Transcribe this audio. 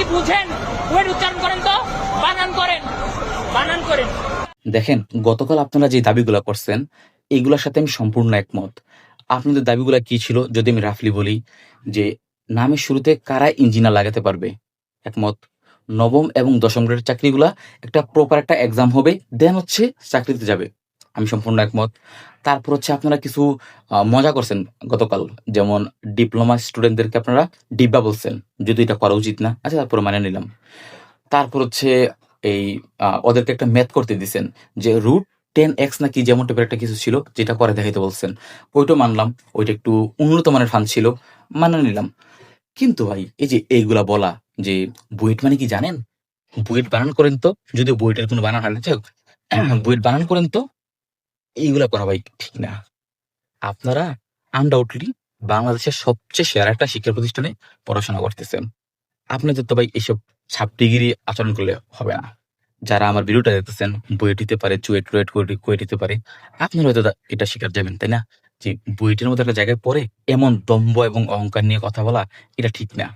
কি বুঝেন? উচ্চারণ করেন তো। বানান করেন। বানান করেন। দেখেন, গতকাল আপনারা যে দাবিগুলা করছেন, এগুলোর সাথে আমি সম্পূর্ণ একমত। আপনাদের দাবিগুলা কি ছিল, যদি আমি রাফলি বলি, যে নামের শুরুতে কারা ইঞ্জিনিয়ার লাগাতে পারবে? একমত। নবম এবং দশম গ্রেডের চাকরিগুলা একটা প্রপার একটা এক্সাম হবে দেন হচ্ছে চাকরিতে যাবে। আমি সম্পূর্ণ একমত। তারপর হচ্ছে আপনারা কিছু মজা করছেন গতকাল। যেমন ডিপ্লোমা স্টুডেন্টদেরকে আপনারা ডিব্বা বলছেন, যদি এটা করা উচিত না। আচ্ছা তারপরে মানে নিলাম। তারপর হচ্ছে এই ওদেরকে একটা ম্যাথ করতে দিছেন যে রুট টেন এক্স নাকি যেমন টাইপের একটা কিছু ছিল, যেটা করে দেখাইতে বলছেন। ওইটা মানলাম, ওইটা একটু উন্নত মানের ফান ছিল মানে নিলাম। কিন্তু ভাই, এই যে এইগুলা বলা, যে বুয়েট মানে কি জানেন? বুয়েট বানান করেন তো, যদি বুয়েটের কোনো বানান হয় না বুয়েট বানান করেন তো এইগুলা করা ভাই ঠিক না। আপনারা আনডাউটলি বাংলাদেশের সবচেয়ে সেরা একটা শিক্ষা প্রতিষ্ঠানে পড়াশোনা করতেছেন। আপনাদের তো ভাই এইসব ছাপ ডিগ্রি আচরণ করলে হবে না। যারা আমার ভিডিওটা দেখতেছেন, বইয়ে দিতে পারে চুয়েট টুয়েট করে দিতে পারে, আপনারা হয়তো এটা শিকার যাবেন, তাই না? যে বইটির মধ্যে একটা জায়গায় পড়ে এমন দম্ভ এবং অহংকার নিয়ে কথা বলা, এটা ঠিক না।